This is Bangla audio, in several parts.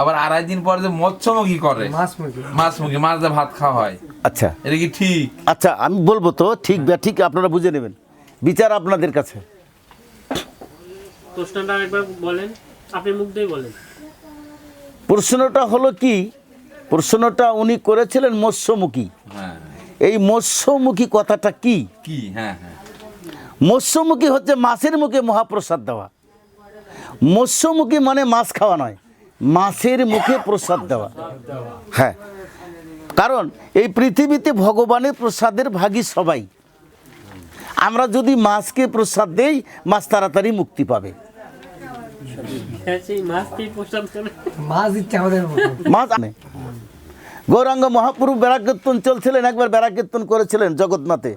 আবার আড়াই দিন পরে যে মৎস্যমুখী করে। মাছ মুখে মাছ দিয়ে ভাত খাওয়া হয়। আচ্ছা। এটা কি ঠিক? আচ্ছা আমি বলব তো ঠিক বা ঠিক আপনারা বুঝে নেবেন। বিচার আপনাদের কাছে। প্রশ্নটা একবার বলেন আপনি মুখ দিয়ে বলেন। প্রশ্নটা হলো কি? প্রশ্নটা উনি করেছিলেন মৎস্যমুখী। হ্যাঁ। এই মৎস্যমুখী কথাটা কি? কি? হ্যাঁ হ্যাঁ। মৎস্যমুখী হচ্ছে মাছের মুখে মহাপ্রসাদ দেওয়া। মৎস্যমুখী মানে মাছ খাওয়া নয়। মাছের মুখে প্রসাদ দেওয়া। হ্যাঁ। কারণ এই পৃথিবীতে ভগবানের প্রসাদের ভাগী সবাই। আমরা যদি মাছকে প্রসাদ দেই মাছ তাড়াতাড়ি মুক্তি পাবে। গৌরাঙ্গ মহাপুরু বেড়াকীর্তন চলছিলেন একবার বেড়াকীর্তন করেছিলেন জগৎনাথে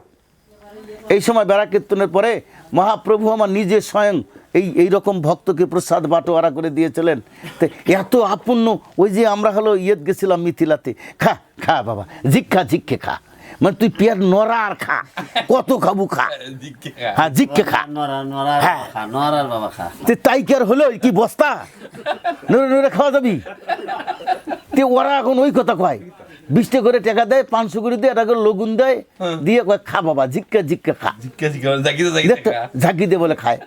এই সময় বেড়াকীর্তনের পরে মহাপ্রভু আমার নিজে স্বয়ং এই এই রকম ভক্তকে প্রসাদ বাটোয়ারা করে দিয়েছিলেন। তো এত আপন্ন ওই যে আমরা হলো ইয়েত গেছিলাম মিথিলাতে। খা খা বাবা জিক্ষা জিক্ষে খা। মানে তুই পেয়ার নড়া আর খা কত খাবু খা। হ্যাঁ জিক্ষে নরা হ্যাঁ। বাবা খা। তে তাই কি আর হলো কি বস্তা? নড়ে নড়ে খাওয়া যাবি? তে ওরা এখন ওই কথা কয় বিশটা করে টাকা দেয় পাঁচশো করে দিয়ে এটা করে লগুন দেয় দিয়ে কয় খা বাবা জিক্কা জিক্কা খা। জিজ্ঞাসা জিজ্ঞাসা করে, জাগিতে জাগিতে দেখতো খা। ঝাঁকি দিয়ে বলে খায়।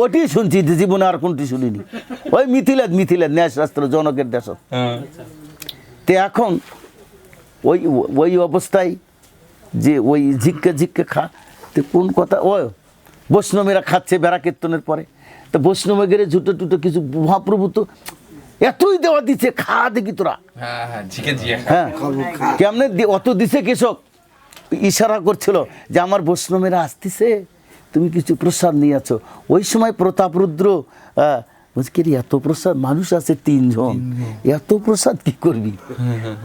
ওটি শুনছি জীবনে আর কোনটি শুনিনি। ওই মিথিলাদ মিথিলাদ ন্যায়শাস্ত্র জনকের দেশ। হ্যাঁ। তে এখন ওই ওই অবস্থায় যে ওই ঝিক্কে ঝিক্কে খা তো কোন কথা? ও বৈষ্ণবেরা খাচ্ছে বেড়া কীর্তনের পরে। তো বৈষ্ণবে গেলে ঝুটো টুটো কিছু মহাপ্রভু তো এতই দেওয়া দিছে খা দেখি তোরা। হ্যাঁ হ্যাঁ। হ্যাঁ। কেমনে অত দিছে কৃষক? ইশারা করছিল যে আমার বৈষ্ণবেরা আসতেছে তুমি কিছু প্রসাদ নিয়ে আছো। ওই সময় প্রতাপ রুদ্র বলছি বলছে এত প্রসাদ? মানুষ আছে তিনজন। এত প্রসাদ কি করবি?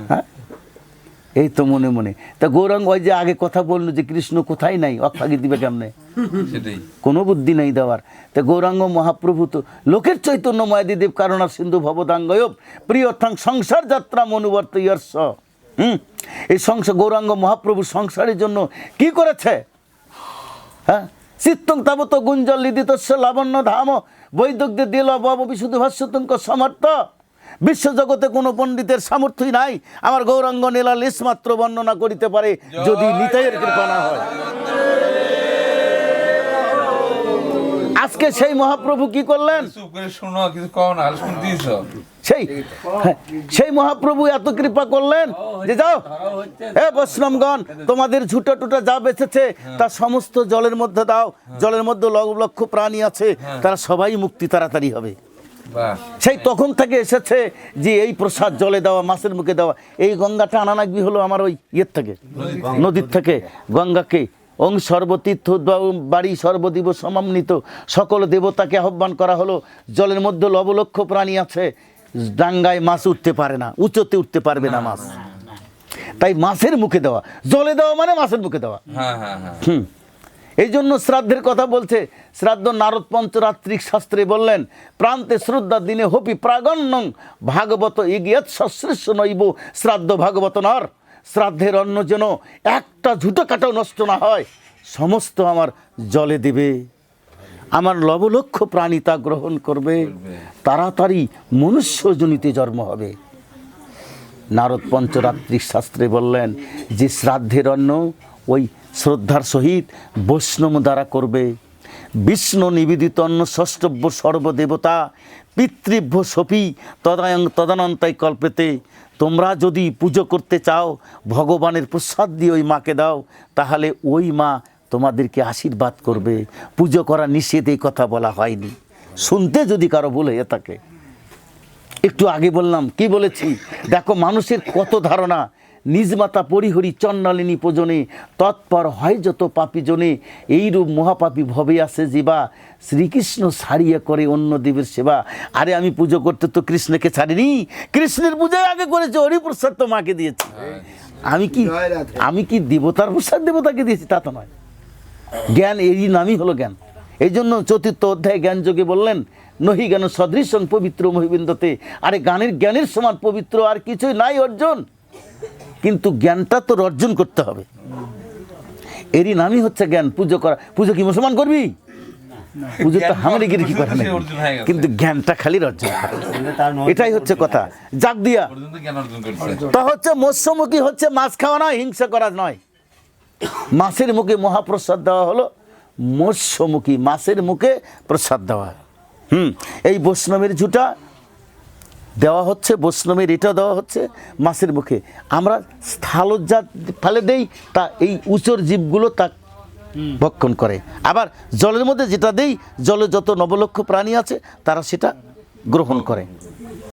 হ্যাঁ? এই তো মনে মনে। তা গৌরাঙ্গ ওই যে আগে কথা বলল যে কৃষ্ণ কোথায় নাই অক্ষাগে দিবে কেমনে? কোনো বুদ্ধি নেই দেওয়ার। তা গৌরাঙ্গ মহাপ্রভু তো লোকের চৈতন্য ময়দিদেব কারণা সিন্ধু ভবদাঙ্গয়ব প্রিয়থাং সংসার যাত্রা মনুবর্ত ইয়ার্স হুম? এই সংসার গৌরাঙ্গ মহাপ্রভু সংসারের জন্য কি করেছে? হ্যাঁ? চিত্তং তাবত গুঞ্জল লিদিতস্য লাবণ্য ধাম বৈদগ্ধে দিল বব বিশুদ্ধ ভাষ্যতঙ্ক সমর্থ। বিশ্বজগতে কোনো পণ্ডিতের সামর্থ্যই নাই। আমার গৌরাঙ্গ নীলা লেশ মাত্র বর্ণনা করিতে পারে যদি নিতাইয়ের কৃপা না হয়। আজকে সেই মহাপ্রভু কি করলেন? সেই হ্যাঁ, সেই মহাপ্রভু এত কৃপা করলেন? যে যাও। এ বৈষ্ণবগণ তোমাদের ঝুটা টুটা যা বেঁচেছে তা সমস্ত জলের মধ্যে দাও। জলের মধ্যে লক্ষ লক্ষ প্রাণী আছে তারা সবাই মুক্তি তাড়াতাড়ি হবে। সেই তখন থেকে এসেছে যে এই প্রসাদ জলে দেওয়া মাছের মুখে দেওয়া এই গঙ্গাটা আনা লাগবি হলো আমার ওই ইয়ের থেকে নদীর থেকে। গঙ্গাকে ওং সর্বতীর্থ বাড়ি সর্বদিব সমান্বিত সকল দেবতাকে আহ্বান করা হলো। জলের মধ্যে লবলক্ষ প্রাণী আছে ডাঙ্গায় মাছ উঠতে পারে না উঁচুতে উঠতে পারবে না মাছ। তাই মাছের মুখে দেওয়া জলে দেওয়া মানে মাছের মুখে দেওয়া। হ্যাঁ হ্যাঁ হ্যাঁ। হুম। এই জন্য শ্রাদ্ধের কথা বলছে। শ্রাদ্ধ নারদ পঞ্চরাত্রিক শাস্ত্রে বললেন, প্রান্তে শ্রদ্ধা দিনে হপি প্রাগণ্যং ভাগবত ইগিয়ত সশ্রেষ্ঠ নইব শ্রাদ্ধ ভাগবত নর। শ্রাদ্ধের অন্ন যেন একটা ঝুটো কাটাও নষ্ট না হয়, সমস্ত আমার জলে দেবে। আমার লবলক্ষ প্রাণী তা গ্রহণ করবে, তাড়াতাড়ি মনুষ্যজনিতে জন্ম হবে। নারদ পঞ্চরাত্রিক শাস্ত্রে বললেন, যে শ্রাদ্ধের অন্ন ওই শ্রদ্ধার সহিত বৈষ্ণব দ্বারা করবে। বিষ্ণু নিবেদিত অন্য ষষ্ঠব্য সর্বদেবতা পিতৃভ্য সপি তদায়ং তদানন্তাই কল্পেতে। তোমরা যদি পুজো করতে চাও, ভগবানের প্রসাদ দিয়ে ওই মাকে দাও, তাহলে ওই মা তোমাদেরকে আশীর্বাদ করবে। পুজো করা নিষেধ এই কথা বলা হয়নি। শুনতে যদি কারও ভুল হয়ে একটু আগে বললাম, কি বলেছি? দেখো, মানুষের কত ধারণা নিজ মাতা পরিহরি চন্ডালিনী পূজনে, তৎপর হয় যত পাপী জনে। এইরূপ মহাপাপী ভবে আসে জীবা, শ্রীকৃষ্ণ ছাড়িয়ে করে অন্য দেবের সেবা। আরে আমি পুজো করতে তো কৃষ্ণকে ছাড়িনি, কৃষ্ণের পূজায় আগে করেছে হরিপ্রসাদ তো মাকে দিয়েছি। আমি কি আমি কি দেবতার প্রসাদ দেবতাকে দিয়েছি তা তো নয়। জ্ঞান এরই নামই হলো জ্ঞান। এই জন্য চতুর্থ অধ্যায় জ্ঞান যোগে বললেন, নহি জ্ঞান সদৃশং পবিত্র মহিবিন্দতে। আরে গানের জ্ঞানের সমান পবিত্র আর কিছুই নাই, অর্জন। কিন্তু জ্ঞানটা তোর অর্জন করতে হবে। এরই নামই হচ্ছে জ্ঞান। পুজো করা পুজো কি মুসলমান করবি? পুজো তো হামারিগিরি কি করে গেছে। কিন্তু জ্ঞানটা খালি অর্জন এটাই হচ্ছে কথা। যাক দিয়া। তা হচ্ছে মৎস্যমুখী হচ্ছে মাছ খাওয়া নয় হিংসা করা নয়। মাছের মুখে মহাপ্রসাদ দেওয়া হলো। মৎস্যমুখী মাছের মুখে প্রসাদ দেওয়া। হুম এই বৈষ্ণবের ঝুটা দেওয়া হচ্ছে বৈষ্ণবের এটা দেওয়া হচ্ছে মাছের মুখে। আমরা স্থালজ্জা ফেলে দেই, তা এই উচর জীবগুলো তা ভক্ষণ করে। আবার জলের মধ্যে যেটা দেই, জলে যত নবলক্ষ প্রাণী আছে, তারা সেটা গ্রহণ করে।